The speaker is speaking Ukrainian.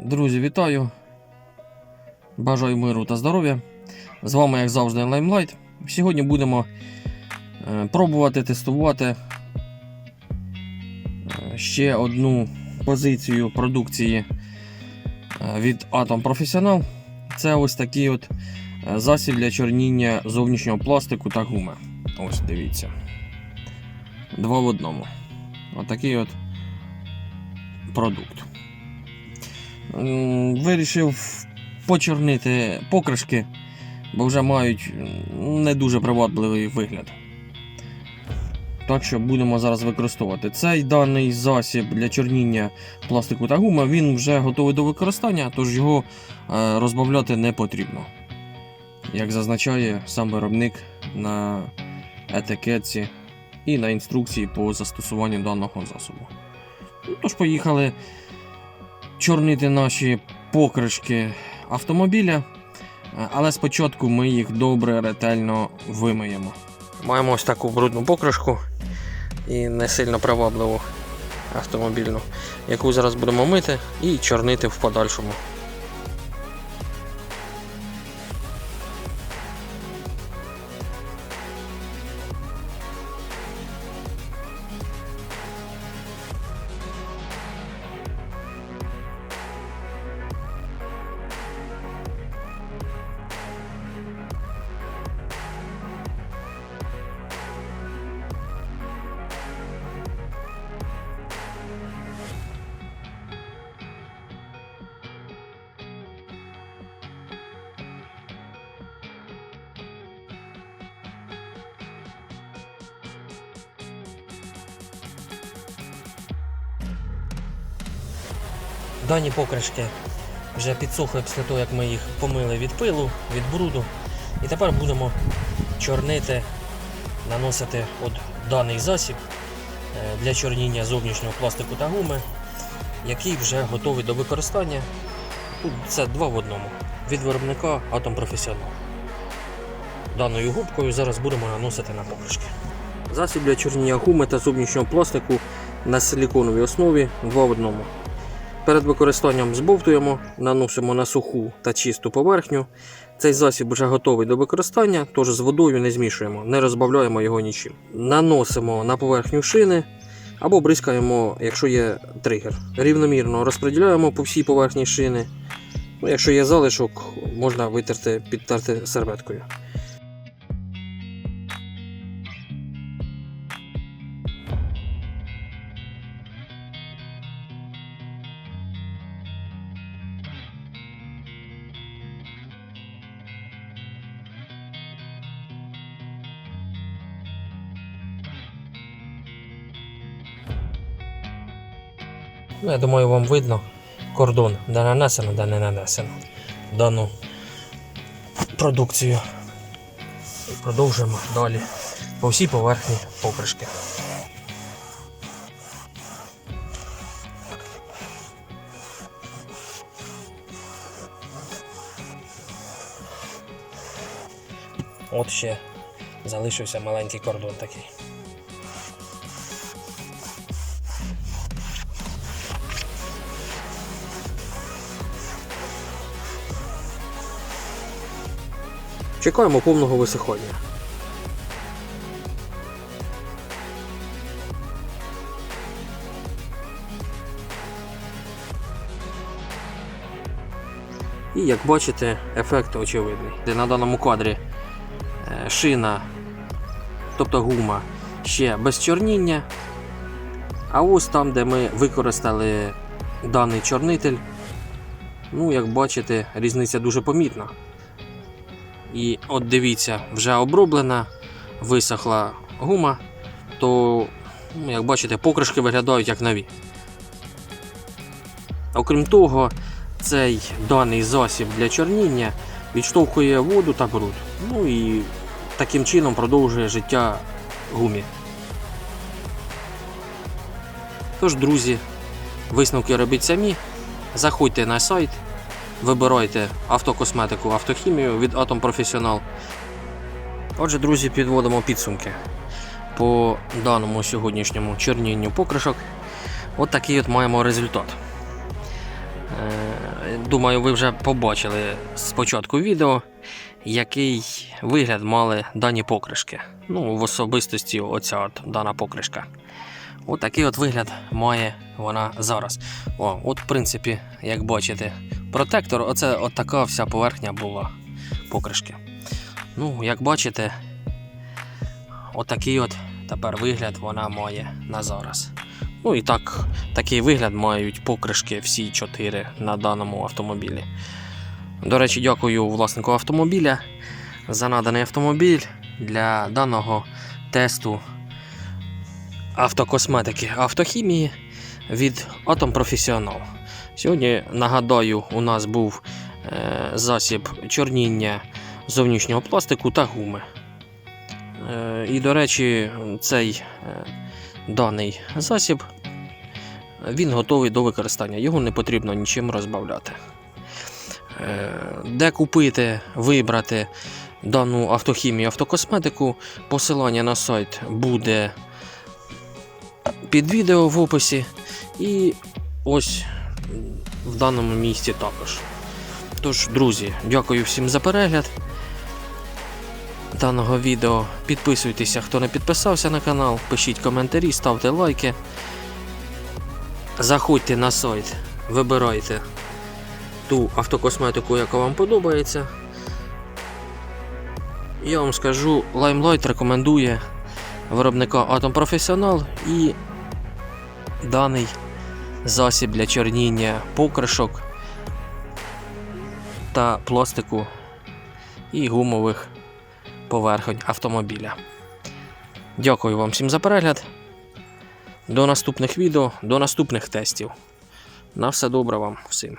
Друзі, вітаю! Бажаю миру та здоров'я. З вами, як завжди, Limelight. Сьогодні будемо е, пробувати тестувати е, ще одну позицію продукції е, від Atom Professional. Це ось такий от засіб для чорніння зовнішнього пластику та гуми. Ось дивіться. Два в одному. Отакий от продукт. Вирішив почорнити покришки, бо вже мають не дуже привабливий вигляд. Так що будемо зараз використовувати. Цей даний засіб для чорніння пластику та гуми, він вже готовий до використання, тож його е, розбавляти не потрібно. Як зазначає сам виробник на етикетці і на інструкції по застосуванню даного засобу. Ну, Тож поїхали чорнити наші покришки автомобіля, е, але спочатку ми їх добре ретельно вимиємо. Маємо ось таку брудну покришку і не сильно привабливу автомобільну, яку зараз будемо мити і чорнити в подальшому. Дані покришки вже підсохли після того, як ми їх помили від пилу, від бруду. І тепер будемо чорнити, наносити от даний засіб е, для чорніння зовнішнього пластику та гуми, який вже готовий до використання. Тут це два в одному. Від виробника Atom Professional. Даною губкою зараз будемо наносити на покришки. Засіб для чорніння гуми та зовнішнього пластику на силіконовій основі два в одному. Перед використанням збовтуємо, наносимо на суху та чисту поверхню. Цей засіб вже готовий до використання, тож з водою не змішуємо, не розбавляємо його нічим. Наносимо на поверхню шини або бризкаємо, якщо є тригер. Рівномірно розподіляємо по всій поверхні шини. Ну, якщо є залишок, можна витерти, підтерти серветкою. Ну, я думаю, вам видно кордон, де нанесено, де не нанесено дану продукцію. І продовжуємо далі по всій поверхні покришки. От ще залишився маленький кордон такий. Чекаємо повного висихання. І як бачите, ефект очевидний. Де На даному кадрі е, шина, тобто гума, ще без чорніння. А ось там, де ми використали даний чорнитель, ну, як бачите, різниця дуже помітна. І от дивіться, вже оброблена, висохла гума, то, ну, як бачите, покришки виглядають як нові. Окрім того, цей даний засіб для чорніння відштовхує воду та бруд. Ну і таким чином продовжує життя гумі. Тож, друзі, висновки робіть самі. Заходьте на сайт, вибирайте автокосметику, автохімію від Atom Professional. Отже, друзі, підводимо підсумки по даному сьогоднішньому чорнінню покришок. От такий от маємо результат. Е, Думаю, ви вже побачили з початку відео, який вигляд мали дані покришки. Ну, в особистості оця от дана покришка. От такий от вигляд має вона зараз. О, от, в принципі, як бачите, протектор, оце от така вся поверхня була покришки. Ну, як бачите, отакий от тепер вигляд вона має на зараз. Ну і так, такий вигляд мають покришки всі чотири на даному автомобілі. До речі, дякую власнику автомобіля за наданий автомобіль для даного тесту автокосметики автохімії від Atom Professional. Сьогодні, нагадаю, у нас був е, засіб чорніння зовнішнього пластику та гуми. Е, і, до речі, цей е, даний засіб він готовий до використання, його не потрібно нічим розбавляти. Де купити, вибрати дану автохімію автокосметику, посилання на сайт буде під відео в описі. І ось в даному місці також. Тож, друзі, дякую всім за перегляд даного відео. Підписуйтеся, хто не підписався на канал, пишіть коментарі, ставте лайки. Заходьте на сайт, вибирайте ту автокосметику, яка вам подобається. Я вам скажу, Limelight рекомендує виробника Atom Professional і даний засіб для чорніння покришок та пластику і гумових поверхонь автомобіля. Дякую вам всім за перегляд. До наступних відео, до наступних тестів. На все добре вам всім.